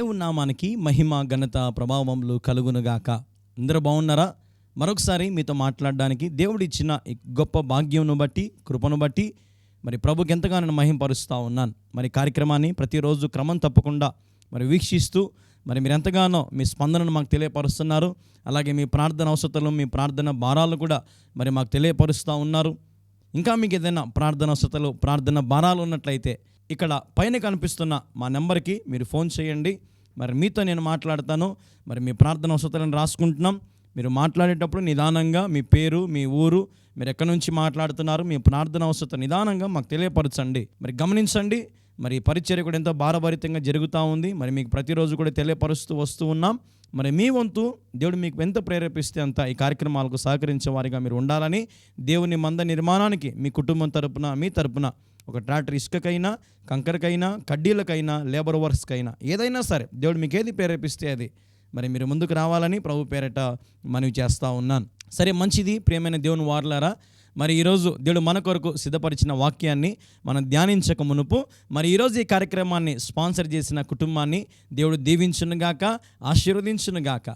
దేవుని నామానికి మహిమ ఘనత ప్రభావములు కలుగునుగాక. అందరూ బాగున్నారా? మరొకసారి మీతో మాట్లాడడానికి దేవుడిచ్చిన గొప్ప భాగ్యంను బట్టి కృపను బట్టి మరి ప్రభుకి ఎంతగానో నేను మహింపరుస్తూ ఉన్నాను. మరి కార్యక్రమాన్ని ప్రతిరోజు క్రమం తప్పకుండా మరి వీక్షిస్తూ మరి మీరు ఎంతగానో మీ స్పందనను మాకు తెలియపరుస్తున్నారు. అలాగే మీ ప్రార్థన అవసరతలు మీ ప్రార్థన భారాలు కూడా మరి మాకు తెలియపరుస్తూ ఉన్నారు. ఇంకా మీకు ఏదైనా ప్రార్థన అవసరతలు ప్రార్థన భారాలు ఉన్నట్లయితే ఇక్కడ పైన కనిపిస్తున్న మా నెంబర్కి మీరు ఫోన్ చేయండి. మరి మీతో నేను మాట్లాడతాను. మరి మీ ప్రార్థన వసతులను రాసుకుంటున్నాం. మీరు మాట్లాడేటప్పుడు నిదానంగా మీ పేరు మీ ఊరు మీరు ఎక్కడి నుంచి మాట్లాడుతున్నారు మీ ప్రార్థన అవసరత నిదానంగా మాకు తెలియపరచండి. మరి గమనించండి. మరి పరిచర్య కూడా ఎంతో భారభరితంగా జరుగుతూ ఉంది. మరి మీకు ప్రతిరోజు కూడా తెలియపరుస్తూ వస్తూ ఉన్నాం. మరి మీ వంతు దేవుడు మీకు ఎంత ప్రేరేపిస్తే అంత ఈ కార్యక్రమాలకు సహకరించే వారిగా మీరు ఉండాలని దేవుని మంద నిర్మాణానికి మీ కుటుంబం తరపున మీ తరపున ఒక ట్రాక్టర్ ఇసుకకైనా కంకరకైనా కడ్డీలకైనా లేబర్ వర్క్స్కైనా ఏదైనా సరే దేవుడు మీకు ఏది ప్రేరేపిస్తే అది. మరి మీరు ముందుకు రావాలని ప్రభు పేరట మనవి చేస్తూ ఉన్నాను. సరే మంచిది ప్రియమైన దేవుని వార్లారా మరి ఈరోజు దేవుడు మన కొరకు సిద్ధపరిచిన వాక్యాన్ని మనం ధ్యానించక మునుపు మరి ఈరోజు ఈ కార్యక్రమాన్ని స్పాన్సర్ చేసిన కుటుంబాన్ని దేవుడు దీవించునుగాక ఆశీర్వదించునుగాక.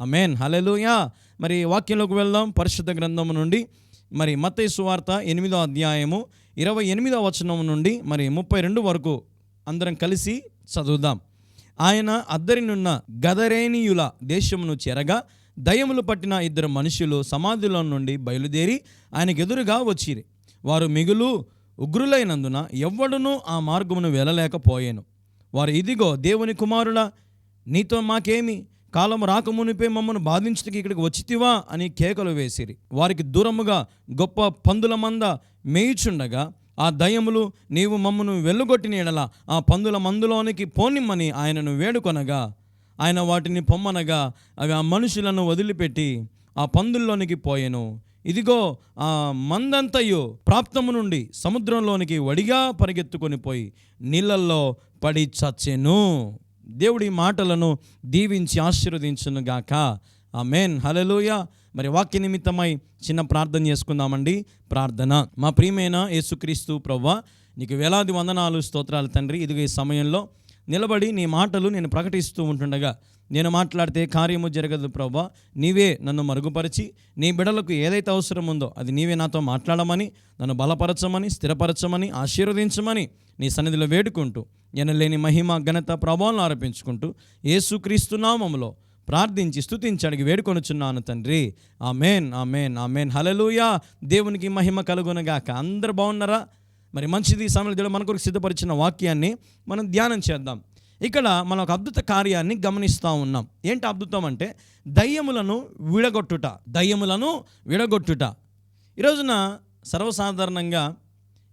అమేన్ హలెలుయా మరి వాక్యంలోకి వెళ్దాం. పరిశుద్ధ గ్రంథం నుండి మరి మత్తయి సువార్త ఎనిమిదో అధ్యాయము ఇరవై ఎనిమిదో వచనం నుండి మరి ముప్పై రెండు వరకు అందరం కలిసి చదువుదాం. ఆయన అద్దరినున్న గదరేనియుల దేశమును చేరగా దయములు పట్టిన ఇద్దరు మనుషులు సమాధిలో నుండి బయలుదేరి ఆయనకు ఎదురుగా వచ్చిరి. వారు మిగులు ఉగ్రులైనందున ఎవ్వడునూ ఆ మార్గమును వెళ్ళలేకపోయాను వారు ఇదిగో దేవుని కుమారుల నీతో మాకేమి? కాలం రాకమునిపే మమ్మను బాధించడానికి ఇక్కడికి వచ్చితివా అని కేకలు వేసిరి. వారికి దూరముగా గొప్ప పందుల మంద మేయుచుండగా ఆ దయ్యములు నీవు మమ్మను వెళ్ళగొట్టిన ఎడల ఆ పందుల మందులోనికి పోనిమ్మని ఆయనను వేడుకొనగా ఆయన వాటిని పొమ్మనగా అవి ఆ మనుషులను వదిలిపెట్టి ఆ పందుల్లోనికి పోయెను. ఇదిగో ఆ మందంతయు ప్రాప్తము నుండి సముద్రంలోనికి వడిగా పరిగెత్తుకొని పోయి నీళ్ళల్లో పడి చచ్చెను. దేవుడి మాటలను దీవించి ఆశీర్వదించును గాక ఆ మేన్ హలలోయ మరి వాక్య నిమిత్తమై చిన్న ప్రార్థన చేసుకుందామండి. ప్రార్థన. మా ప్రియమైన యేసుక్రీస్తు ప్రవ్వ నీకు వేలాది వందనాలు స్తోత్రాలు తండ్రి. ఇదిగో ఈ సమయంలో నిలబడి నీ మాటలు నేను ప్రకటిస్తూ ఉంటుండగా నేను మాట్లాడితే కార్యము జరగదు ప్రభా నీవే నన్ను మరుగుపరిచి నీ బిడలకు ఏదైతే అవసరం ఉందో అది నీవే నాతో మాట్లాడమని నన్ను బలపరచమని స్థిరపరచమని ఆశీర్వదించమని నీ సన్నిధిలో వేడుకుంటూ ఎనలేని మహిమ ఘనత ప్రభావం ఆరోపించుకుంటూ యేసుక్రీస్తు నామములో ప్రార్థించి స్థుతించడానికి వేడుకొనుచున్నాను తండ్రి. Amen amen amen. హలలుయా దేవునికి మహిమ కలుగునగాక. అందరు బాగున్నారా? మరి మంచిది సమయంలో దేవుడు మన కొరకు సిద్ధపరిచిన వాక్యాన్ని మనం ధ్యానం చేద్దాం. ఇక్కడ మనం ఒక అద్భుత కార్యాన్ని గమనిస్తూ ఉన్నాం. ఏంటి అద్భుతం అంటే దయ్యములను విడగొట్టుట. దయ్యములను విడగొట్టుట. ఈ రోజున సర్వసాధారణంగా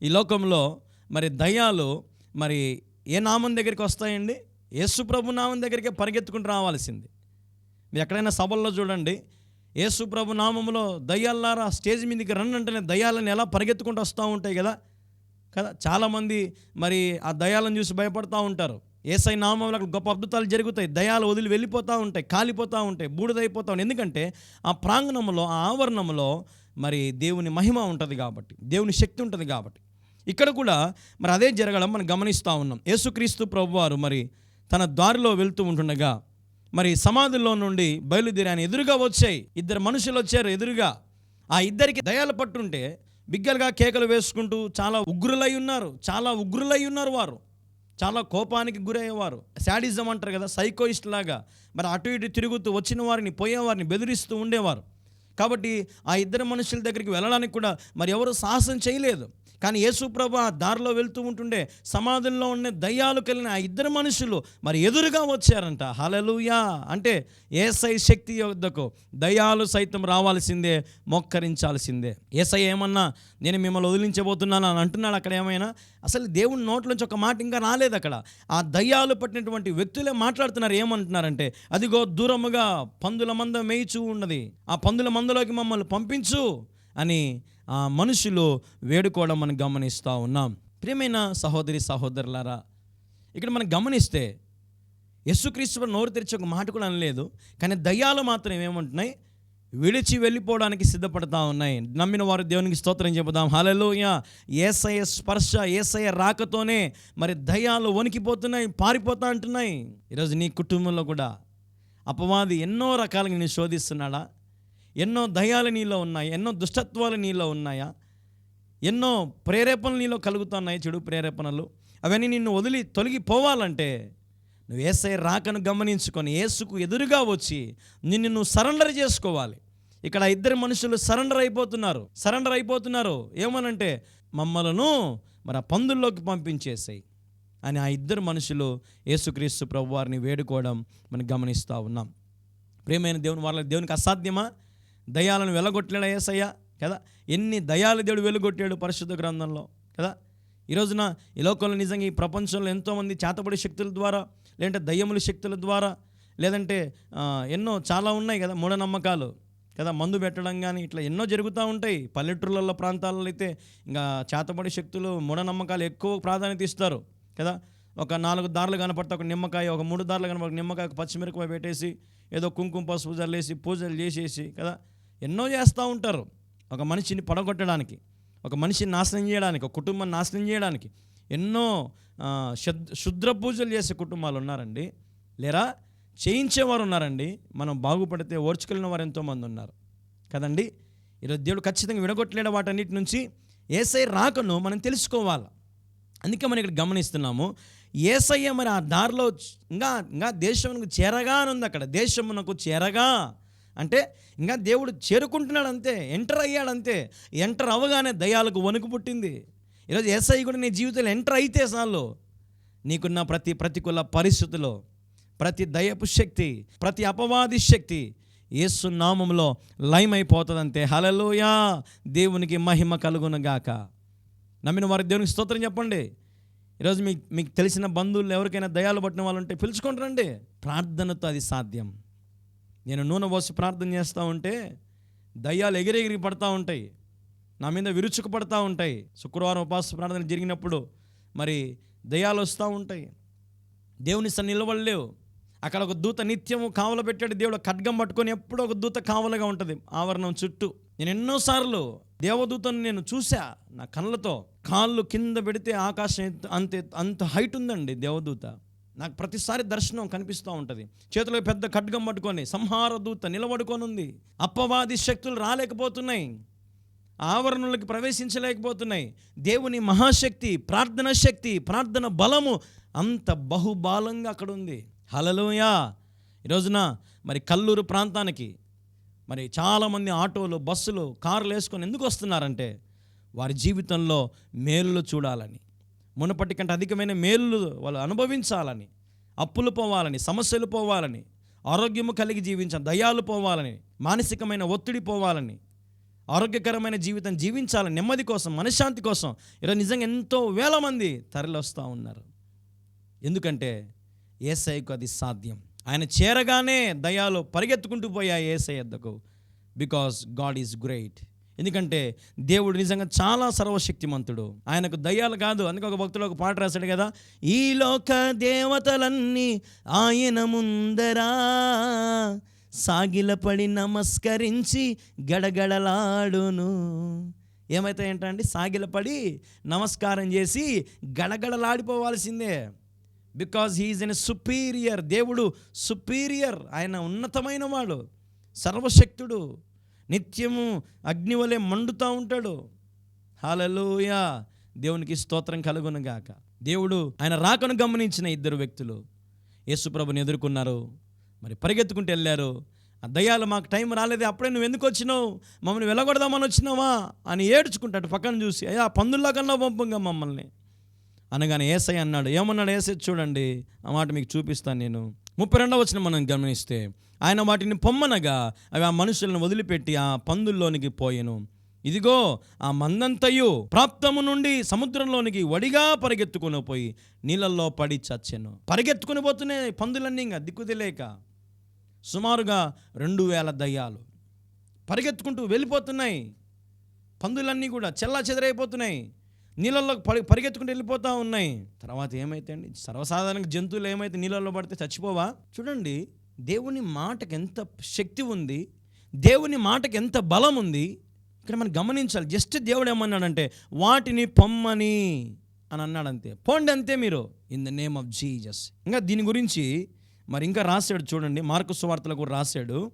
ఈ లోకంలో మరి దయ్యాలు మరి ఏ నామం దగ్గరికి వస్తాయండి? యేసుప్రభు నామం దగ్గరికి పరిగెత్తుకుంటూ రావాల్సింది. మీరు ఎక్కడైనా సభల్లో చూడండి యేసుప్రభు నామంలో దయ్యాలారా స్టేజ్ మీదకి రన్నంటేనే అంటేనే దయ్యాలను ఎలా పరిగెత్తుకుంటూ వస్తూ ఉంటాయి కదా? కదా? చాలామంది మరి ఆ దయాలను చూసి భయపడుతూ ఉంటారు. ఏసై నామంలో అక్కడ గొప్ప అద్భుతాలు జరుగుతాయి. దయాలు వదిలి వెళ్ళిపోతూ ఉంటాయి కాలిపోతూ ఉంటాయి బూడిదైపోతూ ఉంటాయి. ఎందుకంటే ఆ ప్రాంగణంలో ఆ ఆవరణంలో మరి దేవుని మహిమ ఉంటుంది కాబట్టి దేవుని శక్తి ఉంటుంది కాబట్టి. ఇక్కడ కూడా మరి అదే జరగడం మనం గమనిస్తూ ఉన్నాం. యేసుక్రీస్తు ప్రభువారు మరి తన దారిలో వెళ్తూ ఉంటుండగా మరి సమాధుల్లో నుండి బయలుదేరి ఆయన ఎదురుగా వచ్చాయి. ఇద్దరు మనుషులు వచ్చారు ఎదురుగా. ఆ ఇద్దరికి దయాలు పట్టుంటే బిగ్గలుగా కేకలు వేసుకుంటూ చాలా ఉగ్రులై ఉన్నారు. చాలా ఉగ్రులై ఉన్నారు వారు. చాలా కోపానికి గురయ్యేవారు. శాడిజం అంటారు కదా సైకోయిస్ట్ లాగా. మరి అటు ఇటు తిరుగుతూ వచ్చిన వారిని పోయేవారిని బెదిరిస్తూ ఉండేవారు. కాబట్టి ఆ ఇద్దరు మనుషుల దగ్గరికి వెళ్ళడానికి కూడా మరి ఎవరు సాహసం చేయలేదు. కానీ యేసుప్రభు ఆ దారిలో వెళ్తూ ఉంటుండే సమాధుల్లో ఉండే దయ్యాలు కలిగిన ఆ ఇద్దరు మనుషులు మరి ఎదురుగా వచ్చారంట. హలలుయా అంటే ఏసై శక్తి యొద్దకు దయ్యాలు సైతం రావాల్సిందే మోక్కరించాల్సిందే. ఏసై ఏమన్నా నేను మిమ్మల్ని వదిలించబోతున్నాను అని అంటున్నాడు అక్కడ ఏమైనా? అసలు దేవుని నోట్లోంచి ఒక మాట ఇంకా రాలేదు అక్కడ. ఆ దయ్యాలు పట్టినటువంటి వ్యక్తులే మాట్లాడుతున్నారు ఏమంటున్నారంటే అదిగో దూరముగా పందుల మంద మేయిచూ ఉన్నది. ఆ పందుల మందలోకి మమ్మల్ని పంపించు అని మనుషులు వేడుకోవడం మనం గమనిస్తూ ఉన్నాం. ప్రియమైన సహోదరి సహోదరులారా ఇక్కడ మనం గమనిస్తే యస్సుక్రీస్తు నోరు తెరిచి ఒక మాట కూడా అనలేదు కానీ దయ్యాలు మాత్రం ఏమంటున్నాయి? విడిచి వెళ్ళిపోవడానికి సిద్ధపడతా ఉన్నాయి. నమ్మిన వారు దేవునికి స్తోత్రం చెబుదాం. హలలోయ ఏసయ స్పర్శ ఏసయ రాకతోనే మరి దయ్యాలు వణికిపోతున్నాయి పారిపోతా అంటున్నాయి. ఈరోజు నీ కుటుంబంలో కూడా అపవాది ఎన్నో రకాలుగా నేను శోధిస్తున్నాడా? ఎన్నో దయాలు నీలో ఉన్నాయి ఎన్నో దుష్టత్వాలు నీలో ఉన్నాయా? ఎన్నో ప్రేరేపణలు నీలో కలుగుతున్నాయి చెడు ప్రేరేపణలు. అవన్నీ నిన్ను వదిలి తొలగిపోవాలంటే నువ్వు ఏసై రాకను గమనించుకొని ఏసుకు ఎదురుగా వచ్చి నిన్ను నువ్వు సరెండర్ చేసుకోవాలి. ఇక్కడ ఇద్దరు మనుషులు సరెండర్ అయిపోతున్నారు. సరెండర్ అయిపోతున్నారు. ఏమనంటే మమ్మలను మరి ఆ పందుల్లోకి పంపించేసాయి అని ఆ ఇద్దరు మనుషులు యేసుక్రీస్తు ప్రభు వారిని వేడుకోవడం మనం గమనిస్తూ ఉన్నాం. ప్రేమైన దేవుని వాళ్ళ దేవునికి అసాధ్యమా? దయాలను వెలగొట్టలేడా ఏసయ్య కదా? ఎన్ని దయాలు దేవుడు వెలుగొట్టాడు పరిశుద్ధ గ్రంథంలో కదా? ఈ రోజున ఈ లోకంలో నిజంగా ఈ ప్రపంచంలో ఎంతోమంది చేతబడి శక్తుల ద్వారా లేదంటే దయ్యముల శక్తుల ద్వారా లేదంటే ఎన్నో చాలా ఉన్నాయి కదా మూఢనమ్మకాలు కదా? మందు పెట్టడం కానీ ఇట్లా ఎన్నో జరుగుతూ ఉంటాయి. పల్లెటూర్లలో ప్రాంతాలలో అయితే ఇంకా చేతబడి శక్తులు మూఢనమ్మకాలు ఎక్కువ ప్రాధాన్యత ఇస్తారు కదా? ఒక నాలుగు దారులు కనపడితే ఒక నిమ్మకాయ ఒక మూడు దారులు కనపడి నిమ్మకాయ పచ్చిమిరపకాయ పెట్టేసి ఏదో కుంకుమ పసుపు జల్లేసి పూజలు చేసేసి కదా? ఎన్నో చేస్తూ ఉంటారు. ఒక మనిషిని పడగొట్టడానికి ఒక మనిషిని నాశనం చేయడానికి ఒక కుటుంబాన్ని నాశనం చేయడానికి ఎన్నో శుద్ర పూజలు చేసే కుటుంబాలు ఉన్నారండి. లేరా? చేయించేవారు ఉన్నారండి. మనం బాగుపడితే ఓర్చుకెళ్ళిన వారు ఎంతోమంది ఉన్నారు. కదండి? ఈరోజు దేవుడు ఖచ్చితంగా విడగొట్టలేడు వాటన్నిటి నుంచి. ఏసై రాకను మనం తెలుసుకోవాలి. అందుకే మనం ఇక్కడ గమనిస్తున్నాము. ఏసయ్య మరి ఆ దారిలో ఇంకా ఇంకా దేశమునకు చేరగా అని ఉంది అక్కడ. దేశమునకు చేరగా అంటే ఇంకా దేవుడు చేరుకుంటున్నాడు అంతే ఎంటర్ అయ్యాడు అంతే ఎంటర్ అవ్వగానే దయాలకు వణుకు పుట్టింది. ఈరోజు ఎస్ఐ కూడా నీ జీవితంలో ఎంటర్ అయితే చాలు. నీకున్న ప్రతి ప్రతికూల పరిస్థితిలో ప్రతి దయపు శక్తి ప్రతి అపవాది శక్తి యేసు నామంలో లయం అయిపోతుందంతే హలలోయా దేవునికి మహిమ కలుగునగాక. నమ్మిన వారి దేవునికి స్తోత్రం చెప్పండి. ఈరోజు మీకు మీకు తెలిసిన బంధువులు ఎవరికైనా దయాలు పట్టిన వాళ్ళు ఉంటే పిలుచుకుంటారండి ప్రార్థనతో అది సాధ్యం. నేను నూనె పోసి ప్రార్థన చేస్తూ ఉంటే దయ్యాలు ఎగిరెగిరి పడతా ఉంటాయి. నా మీద విరుచుకు పడతా ఉంటాయి. శుక్రవారం ఉపాస ప్రార్థన జరిగినప్పుడు మరి దయ్యాలు వస్తూ ఉంటాయి. దేవుని సన్ని నిలవలేవు అక్కడ ఒక దూత నిత్యము కావల పెట్టాడు. దేవుడు ఖడ్గం పట్టుకొని ఎప్పుడూ ఒక దూత కావలగా ఉంటుంది. ఆవరణం చుట్టూ. నేను ఎన్నోసార్లు దేవదూతను నేను చూసా నా కళ్ళతో కాళ్ళు కింద పెడితే ఆకాశం ఎత్తు- అంత అంత హైట్ ఉందండి దేవదూత. నాకు ప్రతిసారి దర్శనం కనిపిస్తూ ఉంటుంది. చేతిలో పెద్ద ఖడ్గం పట్టుకొని సంహార దూత నిలబడుకొని ఉంది అప్పవాది శక్తులు రాలేకపోతున్నాయి. ఆవరణలకి ప్రవేశించలేకపోతున్నాయి. దేవుని మహాశక్తి ప్రార్థన శక్తి ప్రార్థన బలము అంత బహుబాలంగా అక్కడ ఉంది. హలలోయా ఈరోజున మరి కల్లూరు ప్రాంతానికి మరి చాలామంది ఆటోలు బస్సులు కార్లు వేసుకొని ఎందుకు వస్తున్నారంటే వారి జీవితంలో మేలులు చూడాలని. మునపటి కంటే అధికమైన మేలు వాళ్ళు అనుభవించాలని అప్పులు పోవాలని సమస్యలు పోవాలని ఆరోగ్యము కలిగి జీవించాలి దయాలు పోవాలని మానసికమైన ఒత్తిడి పోవాలని ఆరోగ్యకరమైన జీవితం జీవించాలని నెమ్మది కోసం మనశ్శాంతి కోసం ఈరోజు నిజంగా ఎంతో వేల మంది తరలివస్తూ ఉన్నారు. ఎందుకంటే ఏసైకు అది సాధ్యం. ఆయన చేరగానే దయాలు పరిగెత్తుకుంటూ పోయాయి ఏసై వద్దకు బికాస్ గాడ్ ఈజ్ గ్రేట్ ఎందుకంటే దేవుడు నిజంగా చాలా సర్వశక్తిమంతుడు. ఆయనకు దయ్యాలు కాదు అందుకే ఒక భక్తులు ఒక పాట రాశాడు కదా ఈ లోక దేవతలన్నీ ఆయన ముందరా సాగిలపడి నమస్కరించి గడగడలాడును. ఏమైతే ఏంటండి సాగిలపడి నమస్కారం చేసి గడగడలాడిపోవాల్సిందే. Because he is an superior దేవుడు సుపీరియర్ ఆయన ఉన్నతమైన వాడు సర్వశక్తుడు. నిత్యము అగ్ని వలె మండుతూ ఉంటాడు. హాలలోయా దేవునికి స్తోత్రం కలుగును గాక. దేవుడు ఆయన రాకను గమనించిన ఇద్దరు వ్యక్తులు యేసుప్రభుని ఎదుర్కొన్నారు. మరి పరిగెత్తుకుంటూ వెళ్ళారు. ఆ దయ్యాలు మాకు టైం రాలేదు అప్పుడే నువ్వు ఎందుకు వచ్చినావు? మమ్మల్ని వెళ్ళగొడదామని వచ్చినావా? అని ఏడ్చుకుంటాడు పక్కన చూసి అయ్యా పందుల్లా కన్నా పంపంగా మమ్మల్ని. అనగానే ఏసై అన్నాడు ఏమన్నాడు? ఏసై చూడండి ఆ మాట మీకు చూపిస్తాను నేను. ముప్పై రెండవ వచ్చిన మనం గమనిస్తే ఆయన వాటిని పొమ్మనగా అవి ఆ మనుషులను వదిలిపెట్టి ఆ పందుల్లోనికి పోయెను. ఇదిగో ఆ మందంతయు ప్రాప్తము నుండి సముద్రంలోనికి వడిగా పరిగెత్తుకుని పోయి నీళ్ళల్లో పడి చచ్చెను. పరిగెత్తుకుని పోతున్నాయి పందులన్నీ ఇంకా దిక్కుదిలేక సుమారుగా రెండు వేల దయ్యాలు పరిగెత్తుకుంటూ వెళ్ళిపోతున్నాయి. పందులన్నీ కూడా చెల్లా చెదరైపోతున్నాయి నీళ్ళల్లో పడి పరిగెత్తుకుంటూ వెళ్ళిపోతూ ఉన్నాయి. తర్వాత ఏమైతే అండి? సర్వసాధారణంగా జంతువులు ఏమైతే నీళ్ళల్లో పడితే చచ్చిపోవా? చూడండి దేవుని మాటకి ఎంత శక్తి ఉంది దేవుని మాటకి ఎంత బలం ఉంది ఇక్కడ మనం గమనించాలి. జస్ట్ దేవుడు ఏమన్నాడంటే వాటిని పొమ్మని అని అన్నాడు అంతే పోండి అంతే మీరు. In the name of Jesus ఇంకా దీని గురించి మరి ఇంకా రాశాడు చూడండి మార్కు సువార్తలో కూడా రాశాడు.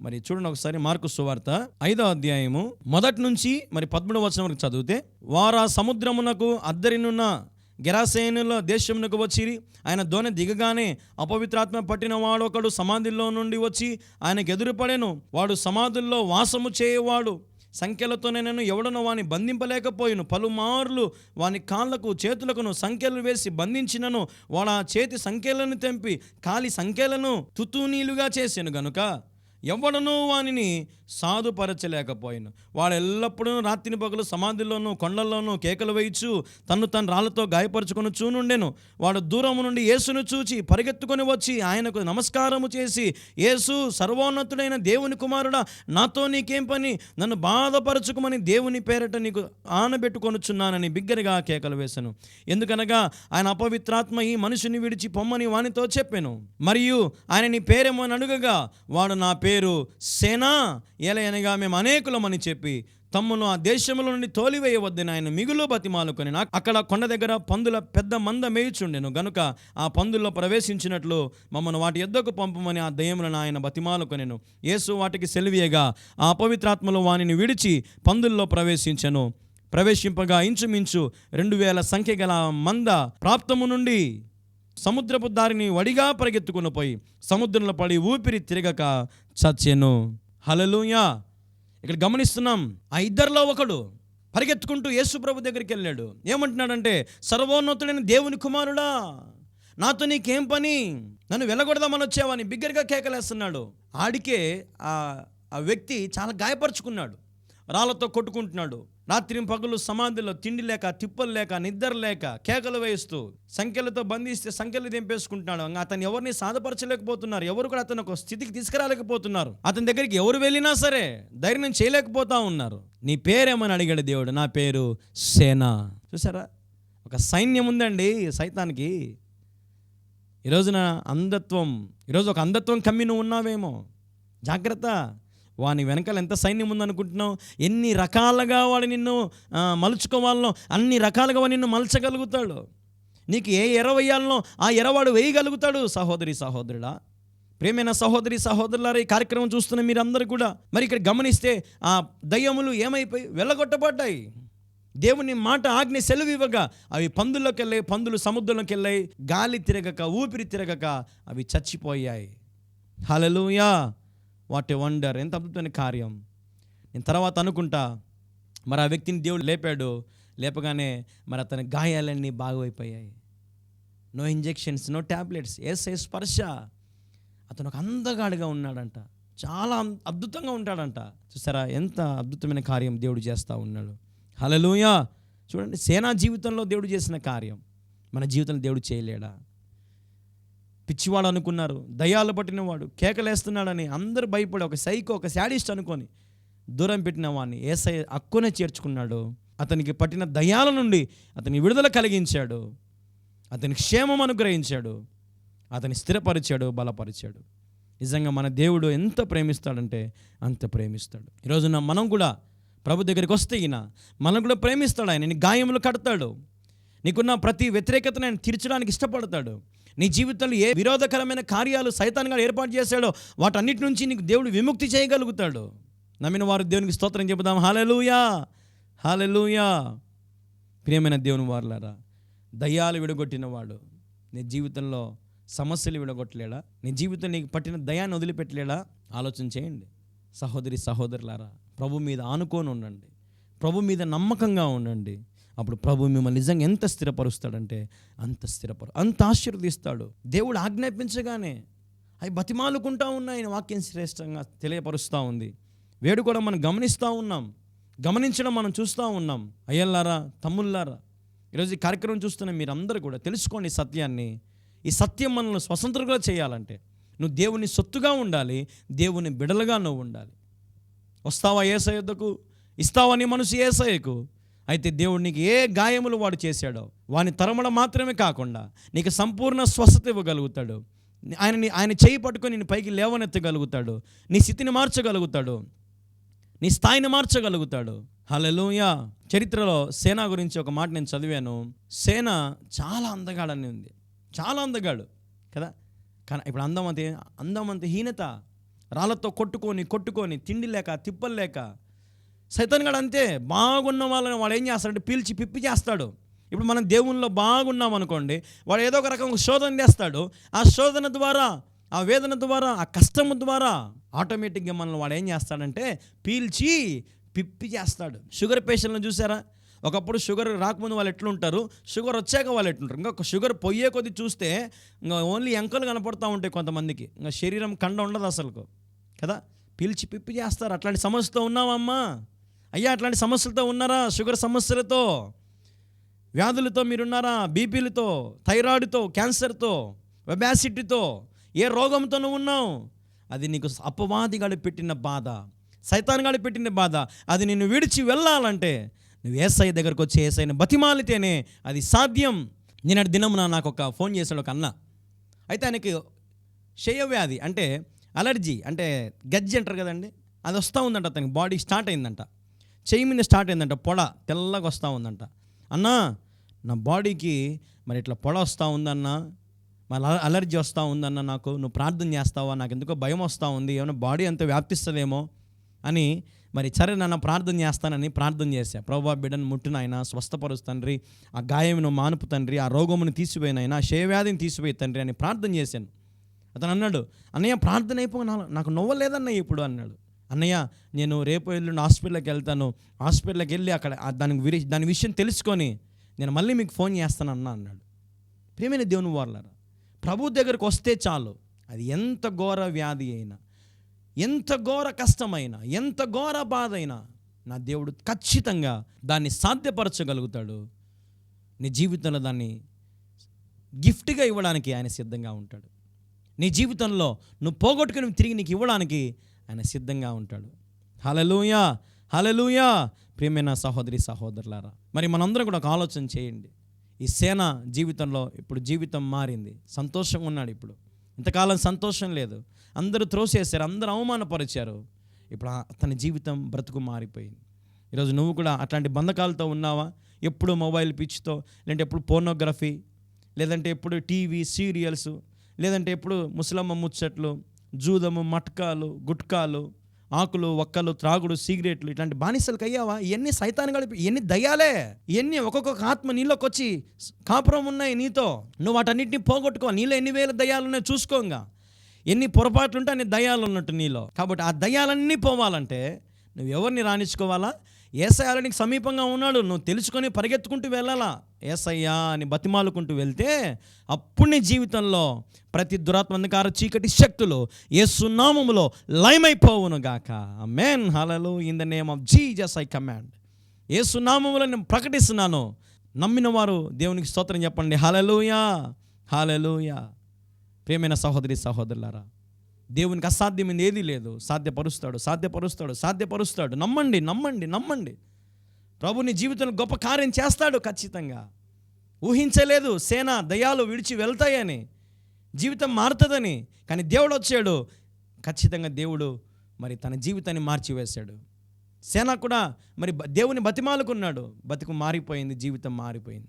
మరి చూడండి ఒకసారి మార్కు సువార్త ఐదో అధ్యాయము మొదటి నుంచి మరి పద్మూడు వచనం వరకు చదివితే వారా సముద్రమునకు అద్దరినున్న గెరాసేనుల దేశమునకు వచ్చిరి. ఆయన దోణి దిగగానే అపవిత్రాత్మ పట్టిన వాడొకడు సమాధుల్లో సమాధిలో నుండి వచ్చి ఆయనకు ఎదురుపడెను. వాడు సమాధుల్లో వాసము చేయవాడు. సంఖ్యలతోనే నేను ఎవడనో వాని బంధింపలేకపోయిను. పలుమార్లు వాని కాళ్ళకు చేతులకును సంఖ్యలు వేసి బంధించినను. వాడు ఆ చేతి సంఖ్యలను తెంపి కాలి సంఖ్యలను తుతూనీలుగా చేసాను గనుక ఎవడనూ వానిని సాధుపరచలేకపోయాను. వాడు ఎల్లప్పుడూ రాత్రిని పగలు సమాధిలోనూ కొండల్లోనూ కేకలు వేయచ్చు తన్ను తన రాళ్ళతో గాయపరుచుకొని చూనుండెను. వాడు దూరము నుండి యేసును చూచి పరిగెత్తుకొని వచ్చి ఆయనకు నమస్కారము చేసి యేసు సర్వోన్నతుడైన దేవుని కుమారుడా నాతో నీకేం పని? నన్ను బాధపరచుకోమని దేవుని పేరట నీకు ఆనబెట్టుకొనుచున్నానని బిగ్గరగా కేకలు వేశాను ఎందుకనగా ఆయన అపవిత్రాత్మ ఈ మనిషిని విడిచి పొమ్మని వానితో చెప్పాను. మరియు ఆయన నీ పేరేమో అని అడుగగా వాడు నా పేరు పేరు సేనా. ఎలయనగా మేము అనేకులమని చెప్పి తమ్మును ఆ దేశంలో నుండి తోలివేయవద్దని ఆయన మిగులు బతిమాలుకొని నాకు అక్కడ కొండ దగ్గర పందుల పెద్ద మంద మేయుచుండెను. గనుక ఆ పందుల్లో ప్రవేశించినట్లు మమ్మల్ని వాటి ఎద్దకు పంపమని ఆ దయ్యములను ఆయన బతిమాలుకొనెను. యేసు వాటికి సెలివియగా ఆ అపవిత్రాత్మలు వానిని విడిచి పందుల్లో ప్రవేశించెను. ప్రవేశింపగా ఇంచుమించు రెండు వేల సంఖ్య గల మంద ప్రాప్తము నుండి సముద్రపు దారిని వడిగా పరిగెత్తుకుని పోయి సముద్రంలో పడి ఊపిరి తిరగక సత్యను. హలలుయా ఇక్కడ గమనిస్తున్నాం ఆ ఇద్దరిలో ఒకడు పరిగెత్తుకుంటూ యేసు ప్రభు దగ్గరికి వెళ్ళాడు. ఏమంటున్నాడంటే సర్వోన్నతుడైన దేవుని కుమారుడా నాతో నీకేం పని? నన్ను వెళ్ళగొడదామని వచ్చావని బిగ్గరగా కేకలేస్తున్నాడు. ఆడికే ఆ వ్యక్తి చాలా గాయపరుచుకున్నాడు. రాళ్ళతో కొట్టుకుంటున్నాడు. రాత్రి పగులు సమాధిలో తిండి లేక తిప్పలు లేక నిద్ర లేక కేకలు వేస్తూ సంఖ్యలతో బంధిస్తే సంఖ్యలు దింపేసుకుంటున్నాడు అతను ఎవరిని సాధపరచలేకపోతున్నారు? ఎవరు కూడా అతను ఒక స్థితికి తీసుకురాలేకపోతున్నారు. అతని దగ్గరికి ఎవరు వెళ్ళినా సరే ధైర్యం చేయలేకపోతా ఉన్నారు. నీ పేరేమని అడిగాడు దేవుడు. నా పేరు సేన. చూసారా ఒక సైన్యం ఉందండి సైతానికి. ఈరోజున అంధత్వం ఈరోజు ఒక అంధత్వం కమ్మి నువ్వు ఉన్నావేమో. జాగ్రత్త. వాని వెనకాల ఎంత సైన్యం ఉందనుకుంటున్నావు? ఎన్ని రకాలుగా వాడు నిన్ను మలుచుకోవాలనో అన్ని రకాలుగా వాడు నిన్ను మలచగలుగుతాడు. నీకు ఏ ఎర వేయాలనో ఆ ఎరవాడు వేయగలుగుతాడు. సహోదరి సహోదరుడా ప్రేమైన సహోదరి సహోదరులారా ఈ కార్యక్రమం చూస్తున్న మీరందరూ కూడా మరి ఇక్కడ గమనిస్తే ఆ దయ్యములు ఏమైపోయి వెళ్ళగొట్టబడ్డాయి. దేవుని మాట ఆజ్ఞ సెలవు ఇవ్వగా అవి పందుల్లోకి వెళ్ళాయి పందులు సముద్రంలోకి వెళ్ళాయి గాలి తిరగక ఊపిరి తిరగక అవి చచ్చిపోయాయి. హలలుయా వాట్ ఏ వండర్ ఎంత అద్భుతమైన కార్యం. నేను తర్వాత అనుకుంటా మరి ఆ వ్యక్తిని దేవుడు లేపాడు లేపగానే మరి అతని గాయాలన్నీ బాగైపోయాయి నో ఇంజెక్షన్స్ నో ట్యాబ్లెట్స్ ఎస్ఐ స్పర్శ. అతను ఒక అందగాడిగా ఉన్నాడంట. చాలా అం- అద్భుతంగా ఉంటాడంట. చూసారా ఎంత అద్భుతమైన కార్యం దేవుడు చేస్తూ ఉన్నాడు. హలలుయా చూడండి సేనా జీవితంలో దేవుడు చేసిన కార్యం. మన జీవితంలో దేవుడు చేయలేడా? పిచ్చివాడు అనుకున్నారు దయ్యాలు పట్టినవాడు కేకలేస్తున్నాడని అందరూ భయపడి ఒక సైకో ఒక శాడిస్ట్ అనుకొని దూరం పెట్టిన వాడిని ఏసై అక్కునే చేర్చుకున్నాడు. అతనికి పట్టిన దయాల నుండి అతని విడుదల కలిగించాడు. అతని క్షేమం అనుగ్రహించాడు. అతని స్థిరపరిచాడు బలపరిచాడు. నిజంగా మన దేవుడు ఎంత ప్రేమిస్తాడంటే అంత ప్రేమిస్తాడు. ఈరోజున మనం కూడా ప్రభు దగ్గరికి వస్తే ఈయన మనం కూడా ప్రేమిస్తాడు ఆయన నీ గాయములు కడతాడు. నీకున్న ప్రతి వ్యతిరేకతను ఆయన తీర్చడానికి ఇష్టపడతాడు. నీ జీవితంలో ఏ విరోధకరమైన కార్యాలు సైతాన్గా ఏర్పాటు చేశాడో వాటన్నిటి నుంచి నీకు దేవుడు విముక్తి చేయగలుగుతాడు. నమ్మిన వారు దేవునికి స్తోత్రం చెబుదాం. హాలెలుయా హాలెలుయా ప్రియమైన దేవుని వారులారా దయ్యాలు విడగొట్టినవాడు నీ జీవితంలో సమస్యలు విడగొట్టలేడా? నీ జీవితం నీకు పట్టిన దయాన్ని వదిలిపెట్టలేడా? ఆలోచన చేయండి. సహోదరి సహోదరులారా ప్రభు మీద ఆనుకొని ఉండండి. ప్రభు మీద నమ్మకంగా ఉండండి. అప్పుడు ప్రభు మిమ్మల్ని నిజంగా ఎంత స్థిరపరుస్తాడంటే అంత స్థిరపరు అంత ఆశీర్వదిస్తాడు. దేవుడు ఆజ్ఞాపించగానే అవి బతిమాలుకుంటా ఉన్నాయి వాక్యం శ్రేష్టంగా తెలియపరుస్తూ ఉంది. వేడు కూడా మనం గమనిస్తూ ఉన్నాం. గమనించడం మనం చూస్తూ ఉన్నాం. అయ్యల్లారా తమ్ముళ్ళారా ఈరోజు ఈ కార్యక్రమం చూస్తున్న మీరందరూ కూడా తెలుసుకోండి సత్యాన్ని. ఈ సత్యం మనల్ని స్వతంత్రంగా చేయాలంటే నువ్వు దేవుని సొత్తుగా ఉండాలి దేవుని బిడలుగా నువ్వు ఉండాలి. వస్తావా ఏసయ్యకు ఇస్తావా నీ మనసు ఏసయ్యకు? అయితే దేవుడు నీకు ఏ గాయములు వాడు చేశాడో వాని తరమడం మాత్రమే కాకుండా నీకు సంపూర్ణ స్వస్థత ఇవ్వగలుగుతాడు. ఆయనని ఆయన చేయి పట్టుకొని నేను పైకి లేవనెత్తగలుగుతాడు. నీ స్థితిని మార్చగలుగుతాడు. నీ స్థాయిని మార్చగలుగుతాడు. హలలుయా చరిత్రలో సేన గురించి ఒక మాట నేను చదివాను. సేన చాలా అందగాడని ఉంది. చాలా అందగాడు కదా? కానీ ఇప్పుడు అందం అంతే అందం అంతే హీనత. రాళ్ళతో కొట్టుకొని కొట్టుకొని తిండి లేక తిప్పలు లేక సైతాన్ గడు అంతే బాగున్న వాళ్ళని వాడు ఏం చేస్తాడంటే పీల్చి పిప్పి చేస్తాడు. ఇప్పుడు మనం దేవుల్లో బాగున్నాం అనుకోండి వాడు ఏదో ఒక రకం శోధన చేస్తాడు. ఆ శోధన ద్వారా ఆ వేదన ద్వారా ఆ కష్టము ద్వారా ఆటోమేటిక్గా మనల్ని వాడు ఏం చేస్తాడంటే పీల్చి పిప్పి చేస్తాడు. షుగర్ పేషెంట్లను చూసారా? ఒకప్పుడు షుగర్ రాకముందు వాళ్ళు ఎట్లుంటారు? షుగర్ వచ్చాక వాళ్ళు ఎట్లుంటారు? ఇంకా షుగర్ పొయ్యే కొద్ది చూస్తే ఇంకా ఓన్లీ ఎంకలు కనపడుతూ ఉంటాయి కొంతమందికి. ఇంకా శరీరం కండ ఉండదు అసలుకు. కదా? పీల్చి పిప్పి చేస్తారు. అట్లాంటి సమస్యతో ఉన్నావమ్మా. అయ్యా అట్లాంటి సమస్యలతో ఉన్నారా? షుగర్ సమస్యలతో వ్యాధులతో మీరున్నారా? బీపీలతో థైరాయిడ్తో క్యాన్సర్తో వెబాసిటీతో ఏ రోగంతో నువ్వు ఉన్నావు? అది నీకు అపవాదిగాడు పెట్టిన బాధ సైతాన్గాడు పెట్టిన బాధ. అది నిన్ను విడిచి వెళ్ళాలంటే నువ్వు ఏసఐ దగ్గరకు వచ్చి ఏసైని బతిమాలితేనే అది సాధ్యం. నిన్నటి దినమున నాకు ఒక ఫోన్ చేశాడు ఒక అన్న. అయితే ఆయనకి క్షయవ్యాధి అంటే అలర్జీ అంటే గజ్జి అంటారు కదండి? అది వస్తూ ఉందంట అతనికి బాడీ స్టార్ట్ అయిందంట. చెయ్యి మీద స్టార్ట్ అయిందంట పొడ తెల్లగా వస్తూ ఉందంట. అన్నా నా బాడీకి మరి ఇట్లా పొడ వస్తూ ఉందన్నా మరి అల- అలర్జీ వస్తూ ఉందన్న నాకు నువ్వు ప్రార్థన చేస్తావా నాకు ఎందుకో భయం వస్తూ ఉంది ఏమైనా బాడీ అంతా వ్యాప్తిస్తుందేమో అని మరి సరే నాన్న ప్రార్థన చేస్తానని ప్రార్థన చేశా. ప్రభా బిడ్డను ముట్టిన ఆయన స్వస్థపరుస్తు తండ్రి ఆ గాయమును మానుపు తండ్రి ఆ రోగమును తీసిపోయిన ఆయన ఆ తీసిపోయి తండ్రి అని ప్రార్థన చేశాను. అతను అన్నాడు అన్నయ్య ప్రార్థన అయిపో నాకు నవ్వలేదన్నయ్య ఇప్పుడు అన్నాడు. అన్నయ్య నేను రేపు ఎల్లుండి హాస్పిటల్కి వెళ్తాను. హాస్పిటల్కి వెళ్ళి అక్కడ దానికి విరి దాని విషయం తెలుసుకొని నేను మళ్ళీ మీకు ఫోన్ చేస్తాను అన్న అన్నాడు. ప్రేమైన దేవుని వారలారా ప్రభు దగ్గరకు వస్తే చాలు. అది ఎంత ఘోర వ్యాధి అయినా ఎంత ఘోర కష్టమైనా ఎంత ఘోర బాధ అయినా నా దేవుడు ఖచ్చితంగా దాన్ని సాధ్యపరచగలుగుతాడు. నీ జీవితంలో దాన్ని గిఫ్ట్గా ఇవ్వడానికి ఆయన సిద్ధంగా ఉంటాడు. నీ జీవితంలో నువ్వు పోగొట్టుకుని తిరిగి నీకు ఇవ్వడానికి ఆయన సిద్ధంగా ఉంటాడు. హలలుయా హలలుయా ప్రియమైన సహోదరి సహోదరులారా మరి మనందరం కూడా ఒక ఆలోచన చేయండి. ఈ సేన జీవితంలో ఇప్పుడు జీవితం మారింది. సంతోషంగా ఉన్నాడు ఇప్పుడు. ఇంతకాలం సంతోషం లేదు. అందరూ త్రోసేశారు అందరూ అవమానపరిచారు. ఇప్పుడు అతని జీవితం బ్రతుకు మారిపోయింది. ఈరోజు నువ్వు కూడా అట్లాంటి బంధకాలతో ఉన్నావా? ఎప్పుడు మొబైల్ పిచ్చితో లేదంటే ఎప్పుడు పోర్నోగ్రఫీ లేదంటే ఎప్పుడు టీవీ సీరియల్స్ లేదంటే ఎప్పుడు ముసలమ్మ ముచ్చట్లు జూదము మట్కాలు గుట్కాలు ఆకులు ఒక్కలు త్రాగుడు సిగరెట్లు ఇట్లాంటి బానిసలకు అయ్యావా? ఇవన్నీ సైతాన్ని గడిపి ఇవన్నీ దయ్యాలే. ఇవన్నీ ఒక్కొక్క ఆత్మ నీలోకి వచ్చి కాపురం ఉన్నాయి నీతో. నువ్వు వాటన్నిటిని పోగొట్టుకో. నీలో ఎన్ని వేల దయ్యాలు ఉన్నాయో చూసుకోంగా. ఎన్ని పొరపాట్లు ఉంటే అన్ని దయ్యాలు ఉన్నట్టు నీలో. కాబట్టి ఆ దయ్యాలన్నీ పోవాలంటే నువ్వు ఎవరిని రాణించుకోవాలా? ఏసయ్య సమీపంగా ఉన్నాడు. నువ్వు తెలుసుకొని పరిగెత్తుకుంటూ వెళ్ళాలా? ఏసయ్యా అని బతిమాలుకుంటూ వెళ్తే అప్పుడు నీ జీవితంలో ప్రతి దురాత్మ చీకటి శక్తులు ఏ సున్నామములో లయమైపోవును గాక. మెన్ హలలు in the name of Jesus I command a సున్నామములో నేను ప్రకటిస్తున్నాను. నమ్మిన వారు దేవునికి స్తోత్రం చెప్పండి. హలలుయా హలలుయా ప్రియమైన సహోదరి సహోదరులారా దేవునికి అసాధ్యమైంది ఏదీ లేదు. సాధ్యపరుస్తాడు సాధ్యపరుస్తాడు సాధ్యపరుస్తాడు. నమ్మండి నమ్మండి నమ్మండి. ప్రభు నీ జీవితంలో గొప్ప కార్యం చేస్తాడు ఖచ్చితంగా. ఊహించలేదు సేన దయాలు విడిచి వెళ్తాయని జీవితం మారుతుందని కానీ దేవుడు వచ్చాడు. ఖచ్చితంగా దేవుడు మరి తన జీవితాన్ని మార్చివేశాడు. సేన కూడా మరి దేవుని బతిమాలుకున్నాడు. బతుకు మారిపోయింది జీవితం మారిపోయింది.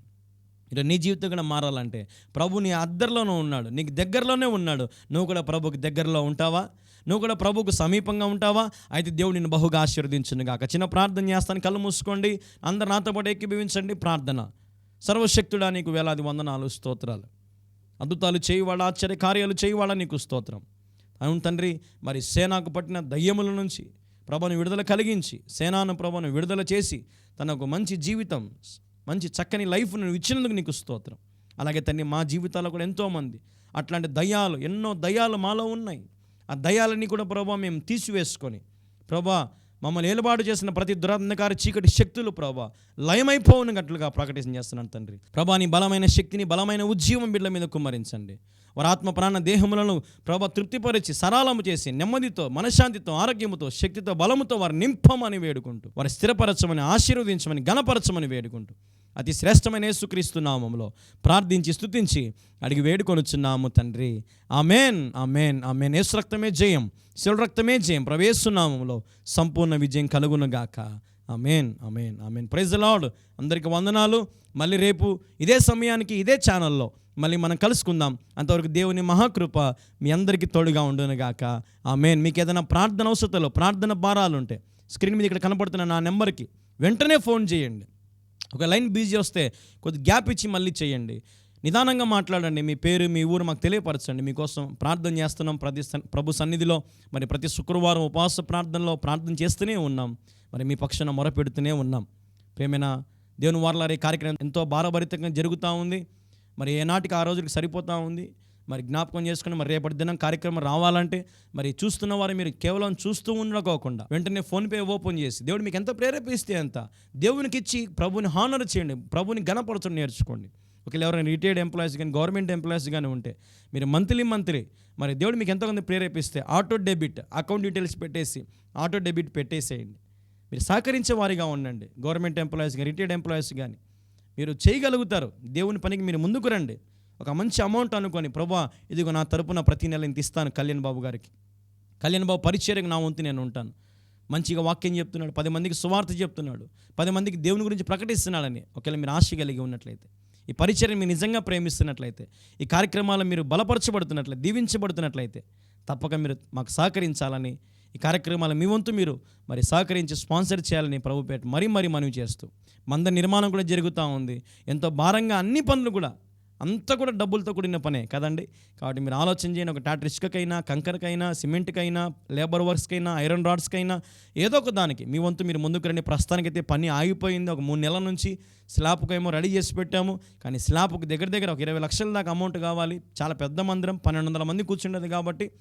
ఇటు నీ జీవితం కూడా మారాలంటే ప్రభు నీ అద్దరిలోనే ఉన్నాడు. నీకు దగ్గరలోనే ఉన్నాడు. నువ్వు కూడా ప్రభుకి దగ్గరలో ఉంటావా? నువ్వు కూడా ప్రభుకు సమీపంగా ఉంటావా? అయితే దేవుడు నిన్ను బహుగా ఆశీర్వదించును కాక చిన్న ప్రార్థన చేస్తాను. కళ్ళు మూసుకోండి. అందరు నాతో పాటు ఎక్కిభవించండి ప్రార్థన. సర్వశక్తుడా నీకు వేలాది వందనాలు స్తోత్రాలు. అద్భుతాలు చేయువాడా ఆశ్చర్య కార్యాలు చేయవాడ నీకు స్తోత్రం. అవును తండ్రి మరి సేనాకు పట్టిన దయ్యముల నుంచి ప్రభను విడుదల కలిగించి సేనాను ప్రభను విడుదల చేసి తనకు మంచి జీవితం మంచి చక్కని లైఫ్ నువ్వు ఇచ్చినందుకు నీకు స్తోత్రం. అలాగే తండ్రి మా జీవితాల్లో కూడా ఎంతోమంది అట్లాంటి దయ్యాలు ఎన్నో దయ్యాలు మాలో ఉన్నాయి. ఆ దయాలన్నీ కూడా ప్రభా మేము తీసివేసుకొని ప్రభా మమ్మల్ని ఏలుబాటు చేసిన ప్రతి దురంధకార చీకటి శక్తులు ప్రభా లయమైపోవునట్లుగా ప్రకటన చేస్తున్నాను తండ్రి. ప్రభా నీ బలమైన శక్తిని బలమైన ఉజ్జీవం బిడ్డల మీద కుమ్మరించండి. వారి ఆత్మ ప్రాణ దేహములను ప్రభా తృప్తిపరిచి సరళము చేసి నెమ్మదితో మనశ్శాంతితో ఆరోగ్యముతో శక్తితో బలముతో వారు నింపమని వేడుకుంటూ వారి స్థిరపరచమని ఆశీర్వదించమని గణపరచమని వేడుకుంటూ అతి శ్రేష్టమైన యేసుక్రీస్తు నామంలో ప్రార్థించి స్తుతించి అడిగి వేడుకొనుచున్నాము తండ్రి. Amen amen amen. యేసు రక్తమే జయం శివ రక్తమే జయం. ప్రవేశునామంలో సంపూర్ణ విజయం కలుగునుగాక amen amen amen. Praise Lord అందరికీ వందనాలు. మళ్ళీ రేపు ఇదే సమయానికి ఇదే ఛానల్లో మళ్ళీ మనం కలుసుకుందాం. అంతవరకు దేవుని మహాకృప మీ అందరికీ తోడుగా ఉండునుగాక ఆమెన్. మీకు ఏదైనా ప్రార్థన అవసరతలో ప్రార్థన భారాలు ఉంటే స్క్రీన్ మీద ఇక్కడ కనపడుతున్న నా నెంబర్కి వెంటనే ఫోన్ చేయండి. ఒక లైన్ బిజీ వస్తే కొద్ది గ్యాప్ ఇచ్చి మళ్ళీ చేయండి. నిదానంగా మాట్లాడండి. మీ పేరు మీ ఊరు మాకు తెలియపరచండి. మీకోసం ప్రార్థన చేస్తున్నాం. ప్రతి ప్రభు సన్నిధిలో మరి ప్రతి శుక్రవారం ఉపవాస ప్రార్థనలో ప్రార్థన చేస్తూనే ఉన్నాం. మరి మీ పక్షాన మొరపెడుతూనే ఉన్నాం. ప్రేమైన దేవుని వారలారే కార్యక్రమం ఎంతో భారభరితంగా జరుగుతూ ఉంది. మరి ఏనాటికి ఆ రోజుకి సరిపోతూ ఉంది. మరి జ్ఞాపకం చేసుకుని మరి రేపటి దినం కార్యక్రమం రావాలంటే మరి చూస్తున్న వారు మీరు కేవలం చూస్తూ ఉండకోకుండా వెంటనే ఫోన్పే ఓపెన్ చేసి దేవుడు మీకు ఎంత ప్రేరేపిస్తే అంత? దేవునికి ఇచ్చి ప్రభుని హానర్ చేయండి ప్రభుని గణపరచడం నేర్చుకోండి. ఒకవేళ ఎవరైనా రిటైర్డ్ ఎంప్లాయీస్ కానీ గవర్నమెంట్ ఎంప్లాయీస్ కానీ ఉంటే మీరు మంత్లీ మంత్లీ మరి దేవుడు మీకు ఎంతోమంది ప్రేరేపిస్తే ఆటో డెబిట్ అకౌంట్ డీటెయిల్స్ పెట్టేసి ఆటో డెబిట్ పెట్టేసేయండి. మీరు సహకరించే వారిగా ఉండండి. గవర్నమెంట్ ఎంప్లాయీస్ కానీ రిటైర్డ్ ఎంప్లాయీస్ కానీ మీరు చేయగలుగుతారు. దేవుని పనికి మీరు ముందుకు రండి. ఒక మంచి అమౌంట్ అనుకొని ప్రభా ఇదిగో నా తరపున ప్రతి నెల ఇంత ఇస్తాను కళ్యాణ్ బాబు గారికి. కళ్యాణ్ బాబు పరిచర్యకు నా వంతు నేను ఉంటాను. మంచిగా వాక్యం చెప్తున్నాడు పది మందికి సువార్త చెప్తున్నాడు పది మందికి దేవుని గురించి ప్రకటిస్తున్నాడని ఒకవేళ మీరు ఆశ కలిగి ఉన్నట్లయితే ఈ పరిచర్య మీరు నిజంగా ప్రేమిస్తున్నట్లయితే ఈ కార్యక్రమాలు మీరు బలపరచబడుతున్నట్లయితే దీవించబడుతున్నట్లయితే తప్పక మీరు మాకు సహకరించాలని ఈ కార్యక్రమాలు మీ వంతు మీరు మరి సహకరించి స్పాన్సర్ చేయాలని ప్రభుపేట మరీ మరీ మనవి చేస్తూ మంద నిర్మాణం కూడా జరుగుతూ ఉంది. ఎంతో భారంగా అన్ని పనులు కూడా అంతా కూడా డబ్బులతో కూడిన పనే కదండి. కాబట్టి మీరు ఆలోచన చేయండి ఒక టాటా ఇసుకకైనా కంకరకైనా సిమెంట్కైనా లేబర్ వర్క్స్కైనా ఐరన్ రాడ్స్కైనా ఏదో ఒక దానికి. మీ వంతు మీరు ముందుకు రండి. ప్రస్తుతానికైతే పని ఆగిపోయింది. ఒక మూడు నెలల నుంచి స్లాబ్కేమో రెడీ చేసి పెట్టాము. కానీ స్లాబ్కి దగ్గర దగ్గర ఒక ఇరవై లక్షల దాకా అమౌంట్ కావాలి. చాలా పెద్ద మందిరం పన్నెండు వందల మంది కూర్చుండేది కాబట్టి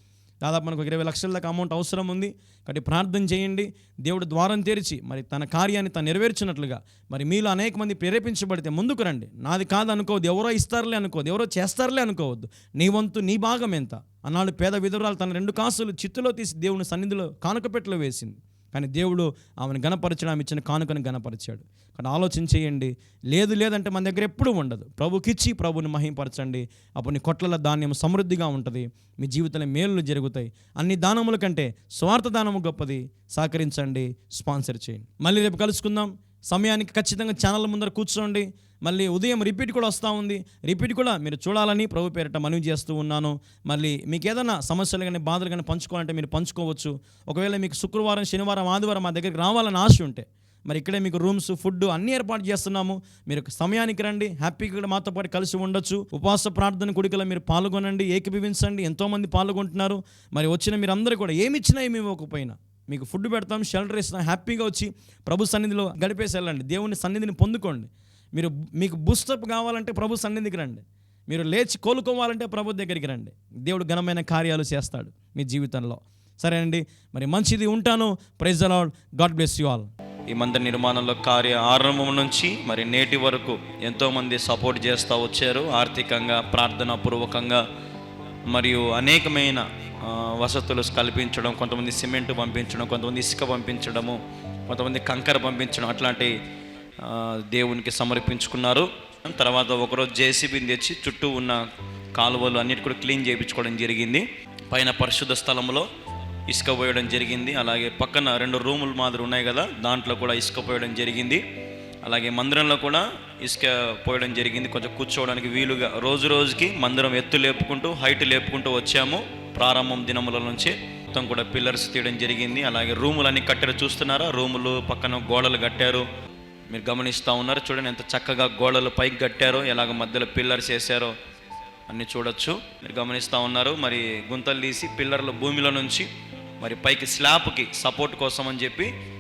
దాదాపు మనకు ఇరవై లక్షల దాకా అమౌంట్ అవసరం ఉంది. కాబట్టి ప్రార్థన చేయండి. దేవుడు ద్వారం తెరిచి మరి తన కార్యాన్ని తను నెరవేర్చినట్లుగా మరి మీలో అనేక మంది ప్రేరేపించబడితే ముందుకు రండి. నాది కాదు అనుకోవద్దు. ఎవరో ఇస్తారులే అనుకోవద్దు. ఎవరో చేస్తారులే అనుకోవద్దు. నీ వంతు నీ భాగం ఎంత? అన్నాడు పేద విధురాలు తన రెండు కాసులు చిత్తులో తీసి దేవుని సన్నిధిలో కానుకపెట్టలో వేసింది. కానీ దేవుడు ఆమెను గణపరచడం ఆమె ఇచ్చిన కానుకను గణపరిచాడు. కానీ ఆలోచన చేయండి. లేదు లేదంటే మన దగ్గర ఎప్పుడూ ఉండదు. ప్రభుకిచ్చి ప్రభుని మహింపరచండి. అప్పుడు నీ కొట్ల ధాన్యం సమృద్ధిగా ఉంటుంది. మీ జీవితంలో మేలులు జరుగుతాయి. అన్ని దానముల కంటే స్వార్థ దానము గొప్పది. సహకరించండి. స్పాన్సర్ చేయండి. మళ్ళీ రేపు కలుసుకుందాం. సమయానికి ఖచ్చితంగా ఛానల్ ముందర కూర్చోండి. మళ్ళీ ఉదయం రిపీట్ కూడా వస్తూ ఉంది. రిపీట్ కూడా మీరు చూడాలని ప్రభు పేరిట మనవి చేస్తూ ఉన్నాను. మళ్ళీ మీకు ఏదైనా సమస్యలు కానీ బాధలు కానీ పంచుకోవాలంటే మీరు పంచుకోవచ్చు. ఒకవేళ మీకు శుక్రవారం శనివారం ఆదివారం మా దగ్గరికి రావాలని ఆశ ఉంటే మరి ఇక్కడే మీకు రూమ్స్ ఫుడ్ అన్నీ ఏర్పాటు చేస్తున్నాము. మీరు సమయానికి రండి. హ్యాపీగా కూడా మాతో పాటు కలిసి ఉండొచ్చు. ఉపవాస ప్రార్థన కుడికలో మీరు పాల్గొనండి. ఏకీభవించండి. ఎంతోమంది పాల్గొంటున్నారు. మరి వచ్చిన మీరు అందరూ కూడా ఏమి ఇచ్చినా ఏమి ఇవ్వకపోయినా మీకు ఫుడ్ పెడతాం షెల్టర్ ఇస్తాం హ్యాపీగా వచ్చి ప్రభు సన్నిధిలో గడిపేసి వెళ్ళండి. దేవుని సన్నిధిని పొందుకోండి. మీరు మీకు బూస్టప్ కావాలంటే ప్రభు సన్నిధికి రండి. మీరు లేచి కోలుకోవాలంటే ప్రభు దగ్గరికి రండి. దేవుడు ఘనమైన కార్యాలు చేస్తాడు మీ జీవితంలో. సరే అండి మరి మంచిది ఉంటాను. ప్రైజ్ అలాడ్ గాడ్ బ్లెస్ యు ఆల్ ఈ మందిర నిర్మాణంలో కార్య ఆరంభం నుంచి మరి నేటి వరకు ఎంతోమంది సపోర్ట్ చేస్తూ వచ్చారు. ఆర్థికంగా ప్రార్థనా పూర్వకంగా మరియు అనేకమైన వసతులు కల్పించడం కొంతమంది సిమెంట్ పంపించడం కొంతమంది ఇసుక పంపించడము కొంతమంది కంకర పంపించడం అట్లాంటి దేవునికి సమర్పించుకున్నారు. తర్వాత ఒకరోజు జేసీబీని తెచ్చి చుట్టూ ఉన్న కాలువలు అన్నిటి కూడా క్లీన్ చేయించుకోవడం జరిగింది. పైన పరిశుద్ధ స్థలంలో ఇసుక పోయడం జరిగింది. అలాగే పక్కన రెండు రూములు మాదిరి ఉన్నాయి కదా దాంట్లో కూడా ఇసుక పోయడం జరిగింది. అలాగే మందిరంలో కూడా ఇసుక పోయడం జరిగింది. కొంచెం కూర్చోవడానికి వీలుగా రోజు రోజుకి మందిరం ఎత్తు లేపుకుంటూ హైట్ లేపుకుంటూ వచ్చాము. ప్రారంభం దినముల నుంచి మొత్తం కూడా పిల్లర్స్ తీయడం జరిగింది. అలాగే రూములు అన్ని కట్టారు చూస్తున్నారా? రూములు పక్కన గోడలు కట్టారు. మీరు గమనిస్తూ ఉన్నారు చూడండి ఎంత చక్కగా గోడలు పైకి కట్టారో ఎలాగ మధ్యలో పిల్లర్స్ వేసారో అన్ని చూడొచ్చు. మీరు గమనిస్తూ ఉన్నారు. మరి గుంతలు తీసి పిల్లర్ల భూమిలో నుంచి మరి పైకి స్లాబ్కి సపోర్ట్ కోసం అని చెప్పి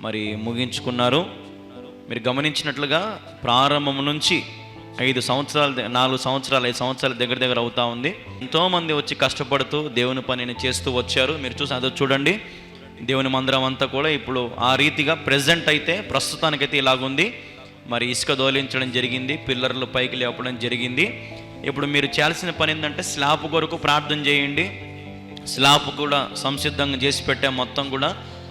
మరి ముగించుకున్నారు. మీరు గమనించినట్లుగా ప్రారంభం నుంచి ఐదు సంవత్సరాలు నాలుగు సంవత్సరాలు ఐదు సంవత్సరాల దగ్గర దగ్గర అవుతా ఉంది. ఎంతోమంది వచ్చి కష్టపడుతూ దేవుని పనిని చేస్తూ వచ్చారు. మీరు చూసి అదో చూడండి. దేవుని మందిరం అంతా కూడా ఇప్పుడు ఆ రీతిగా ప్రజెంట్ అయితే ప్రస్తుతానికైతే ఇలాగుంది. మరి ఇసుక దోలించడం జరిగింది పిల్లర్లు పైకి లేపడం జరిగింది. ఇప్పుడు మీరు చేయాల్సిన పని ఏంటంటే స్లాబ్ కొరకు ప్రార్థన చేయండి. స్లాబ్ కూడా సంసిద్ధంగా చేసి పెట్టే మొత్తం కూడా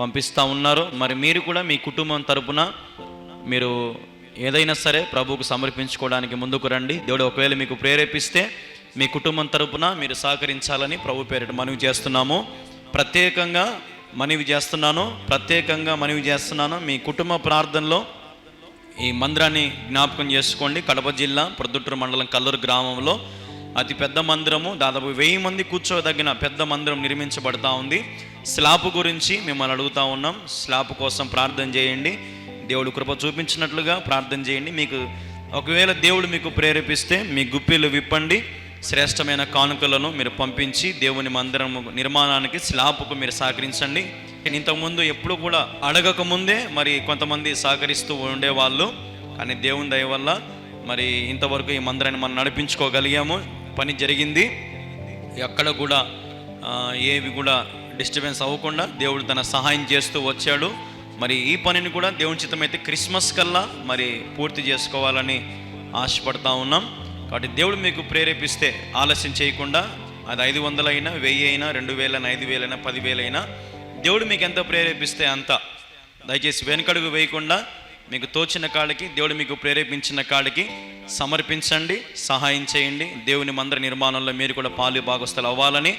పంపిస్తూ ఉన్నారు. మరి మీరు కూడా మీ కుటుంబం తరపున మీరు ఏదైనా సరే ప్రభువుకు సమర్పించుకోవడానికి ముందుకు రండి. దేవుడు ఒకవేళ మీకు ప్రేరేపిస్తే మీ కుటుంబం తరపున మీరు సహకరించాలని ప్రభు పేరిట మనవి చేస్తున్నాము. ప్రత్యేకంగా మనవి చేస్తున్నాను. ప్రత్యేకంగా మనవి చేస్తున్నాను. మీ కుటుంబ ప్రార్థనలో ఈ మందిరాన్ని జ్ఞాపకం చేసుకోండి. కడప జిల్లా ప్రొద్దుటూరు మండలం కల్లూరు గ్రామంలో అతి పెద్ద మందిరము. దాదాపు వెయ్యి మంది కూర్చోదగిన పెద్ద మందిరం నిర్మించబడతా ఉంది. స్లాప్ గురించి మిమ్మల్ని అడుగుతా ఉన్నాం. స్లాబ్ కోసం ప్రార్థన చేయండి. దేవుడు కృప చూపించినట్లుగా ప్రార్థన చేయండి. మీకు ఒకవేళ దేవుడు మీకు ప్రేరేపిస్తే మీ గుప్పిలు విప్పండి. శ్రేష్టమైన కానుకలను మీరు పంపించి దేవుని మందిరం నిర్మాణానికి స్లాపుకు మీరు సహకరించండి. నేను ఇంతకుముందు ఎప్పుడు కూడా అడగక ముందే మరి కొంతమంది సహకరిస్తూ ఉండేవాళ్ళు. కానీ దేవుని దయ వల్ల మరి ఇంతవరకు ఈ మందిరాన్ని మనం నడిపించుకోగలిగాము. పని జరిగింది. ఎక్కడ కూడా ఏవి కూడా డిస్టర్బెన్స్ అవ్వకుండా దేవుడు తన సహాయం చేస్తూ వచ్చాడు. మరి ఈ పనిని కూడా దేవుని చిత్తమైతే క్రిస్మస్ కల్లా మరి పూర్తి చేసుకోవాలని ఆశపడతా ఉన్నాం. కాబట్టి దేవుడు మీకు ప్రేరేపిస్తే ఆలస్యం చేయకుండా అది ఐదు వందలైనా వెయ్యి అయినా రెండు వేలైనా ఐదు వేలైనా పదివేలైనా దేవుడు మీకు ఎంత ప్రేరేపిస్తే అంత. దయచేసి వెనుకడుగు వేయకుండా మీకు తోచిన కాళ్ళకి దేవుడు మీకు ప్రేరేపించిన కాడికి సమర్పించండి సహాయం చేయండి. దేవుని మందిర నిర్మాణంలో మీరు కూడా పాలు భాగస్థలు అవ్వాలని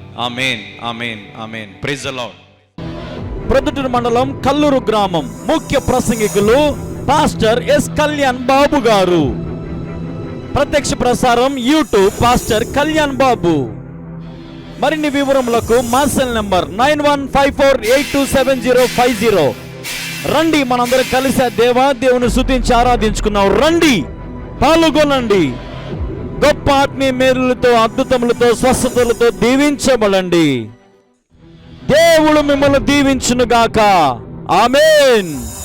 ఆమెన్ ఆమెన్ ఆమెన్ ప్రైజ్ అలాడ్ ప్రొద్దుటూరు మండలం కల్లూరు గ్రామం ముఖ్య ప్రసంగికులు పాస్టర్ ఎస్ కళ్యాణ్ బాబు గారు. ప్రత్యక్ష ప్రసారం యూట్యూబ్ పాస్టర్ కళ్యాణ్ బాబు. మరిన్ని వివరములకు మా cell number nine one five four eight two seven zero five zero. రండి మనందరం కలిసి దేవా దేవుని శుతించి ఆరాధించుకున్నాం రండి పాల్గొనండి. గొప్ప ఆత్మీయ మేలులతో అద్భుతములతో స్వస్థతలతో దీవించబడండి. దేవుడు మిమ్మల్ని దీవించునుగాక. ఆమెన్.